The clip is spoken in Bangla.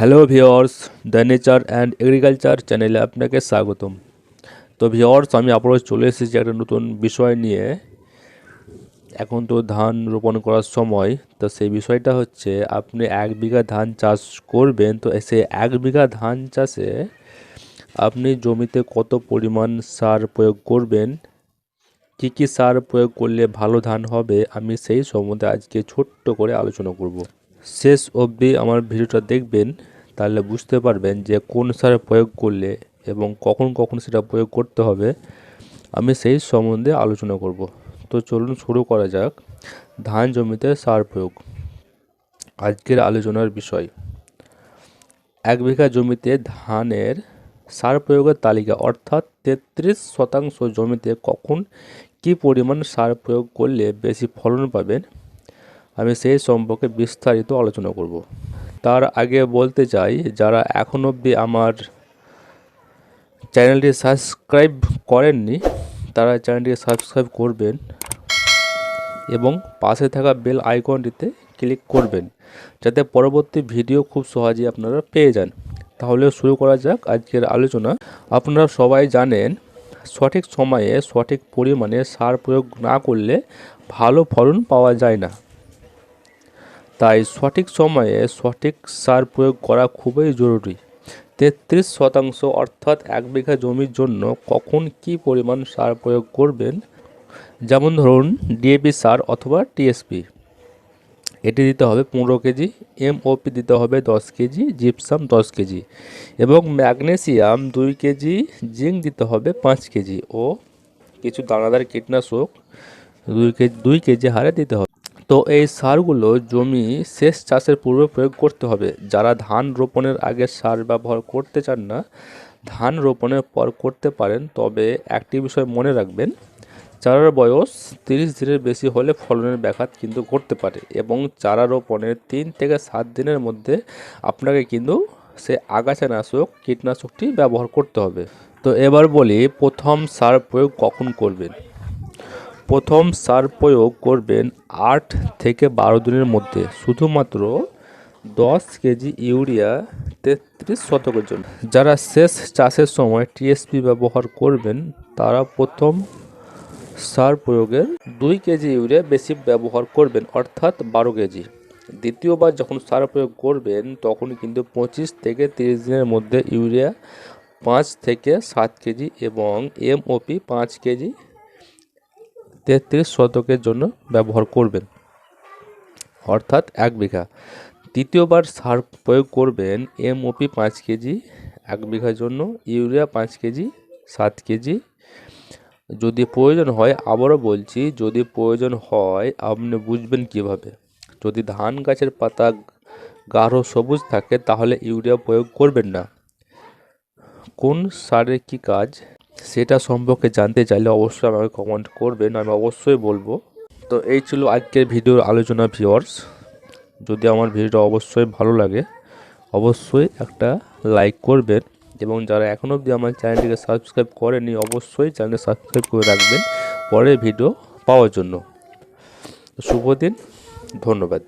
Hello viewers the nature and agriculture চ্যানেলে আপনাকে স্বাগতম। তো ভিওর্স আমি আবারও চলে এসেছি একটা নতুন বিষয় নিয়ে। এখন তো ধান রোপণ করার সময়, তো সেই বিষয়টা হচ্ছে, আপনি এক বিঘা ধান চাষ করবেন, তো সেই এক বিঘা ধান চাষে আপনি জমিতে কত পরিমাণ সার প্রয়োগ করবেন? কী কী সার প্রয়োগ করলে ভালো ধান হবে? আমি সেই সম্বন্ধে আজকে ছোট্ট করে আলোচনা করব। শেষ অবধি আমার ভিডিওটা দেখবেন। তাহলে বুঝতে পারবেন যে কোন সার প্রয়োগ করলে এবং কখন কখন সেটা প্রয়োগ করতে হবে। আমি সেই সম্বন্ধে আলোচনা করব। তো চলুন শুরু করা যাক। ধান জমিতে সার প্রয়োগ। আজকের আলোচনার বিষয়। এক বিঘা জমিতে ধানের সার প্রয়োগের তালিকা, অর্থাৎ তেত্রিশ শতাংশ জমিতে কখন কী পরিমাণ সার প্রয়োগ করলে বেশি ফলন পাবেন? আমি সেই সম্পর্কে বিস্তারিত আলোচনা করব। তার আগে বলতে চাই, যারা এখন অবধি আমার চ্যানেলটি সাবস্ক্রাইব করেননি, তারা চ্যানেলটিকে সাবস্ক্রাইব করবেন এবং পাশে থাকা বেল আইকনটিতে ক্লিক করবেন, যাতে পরবর্তী ভিডিও খুব সহজেই আপনারা পেয়ে যান। তাহলে শুরু করা যাক আজকের আলোচনা। আপনারা সবাই জানেন, সঠিক সময়ে সঠিক পরিমাণে সার প্রয়োগ না করলে ভালো ফলন পাওয়া যায় না। তাই সঠিক সময়ে সঠিক সার প্রয়োগ করা খুবই জরুরি। তেত্রিশ শতাংশ অর্থাৎ এক বিঘা জমির জন্য কখন কি পরিমাণ সার প্রয়োগ করবেন? যেমন ধরুন, ডিএপি সার অথবা টিএসপি। এটি দিতে হবে পনেরো কেজি, এমওপি দিতে হবে দশ কেজি, জিপসাম দশ কেজি এবং ম্যাগনেসিয়াম দুই কেজি, জিঙ্ক দিতে হবে পাঁচ কেজি ও কিছু দানাদার কীটনাশক দুই কেজি দুই কেজি হারে দিতে হবে। তো এই সারগুলো জমি শেষ চাষের পূর্বে প্রয়োগ করতে হবে। যারা ধান রোপণের আগে সার ব্যবহার করতে চান না, ধান রোপণের পর করতে পারেন, তবে একটি বিষয় মনে রাখবেন, চারার বয়স তিরিশ দিনের বেশি হলে ফলনের ব্যাঘাত কিন্তু ঘটতে পারে এবং চারা রোপণের তিন থেকে সাত দিনের মধ্যে আপনাকে কিন্তু সে আগাছানাশক, কীটনাশকটি ব্যবহার করতে হবে। তো এবার বলি, প্রথম সার প্রয়োগ কখন করবেন? প্রথম সার প্রয়োগ করবেন আট থেকে বারো দিনের মধ্যে। শুধুমাত্র দশ কেজি ইউরিয়া তেত্রিশ শতকের জন্য। যারা শেষ চাষের সময় টিএসপি ব্যবহার করবেন, তারা প্রথম সার প্রয়োগের দুই কেজি ইউরিয়া বেশি ব্যবহার করবেন, অর্থাৎ বারো কেজি। দ্বিতীয়বার যখন সার প্রয়োগ করবেন, তখন কিন্তু পঁচিশ থেকে তিরিশ দিনের মধ্যে ইউরিয়া পাঁচ থেকে সাত কেজি এবং এমওপি পাঁচ কেজি তেত্রিশ শতকের জন্য ব্যবহার করবেন। অর্থাৎ এক বিঘা। দ্বিতীয়বার সার প্রয়োগ করবেন এমওপি পাঁচ কেজি, এক বিঘার জন্য ইউরিয়া পাঁচ কেজি, সাত কেজি। যদি প্রয়োজন হয়, আবারও বলছি, যদি প্রয়োজন হয়, আপনি বুঝবেন কীভাবে। যদি ধান গাছের পাতা গাঢ় সবুজ থাকে, তাহলে ইউরিয়া প্রয়োগ করবেন না। কোন সারের কী কাজ? সেটা সম্পর্কে জানতে চাইলে অবশ্যই আমাকে কমেন্ট করবেন, আমি অবশ্যই বলব। তো এই ছিল আজকের ভিডিওর আলোচনা ভিওর্স যদি আমার ভিডিওটা অবশ্যই ভালো লাগে, অবশ্যই একটা লাইক করবেন এবং যারা এখনও অবধি আমার চ্যানেলটিকে সাবস্ক্রাইব করেনি অবশ্যই চ্যানেলটি সাবস্ক্রাইব করে রাখবেন। পরের ভিডিও পাওয়ার জন্য। শুভ দিন, ধন্যবাদ।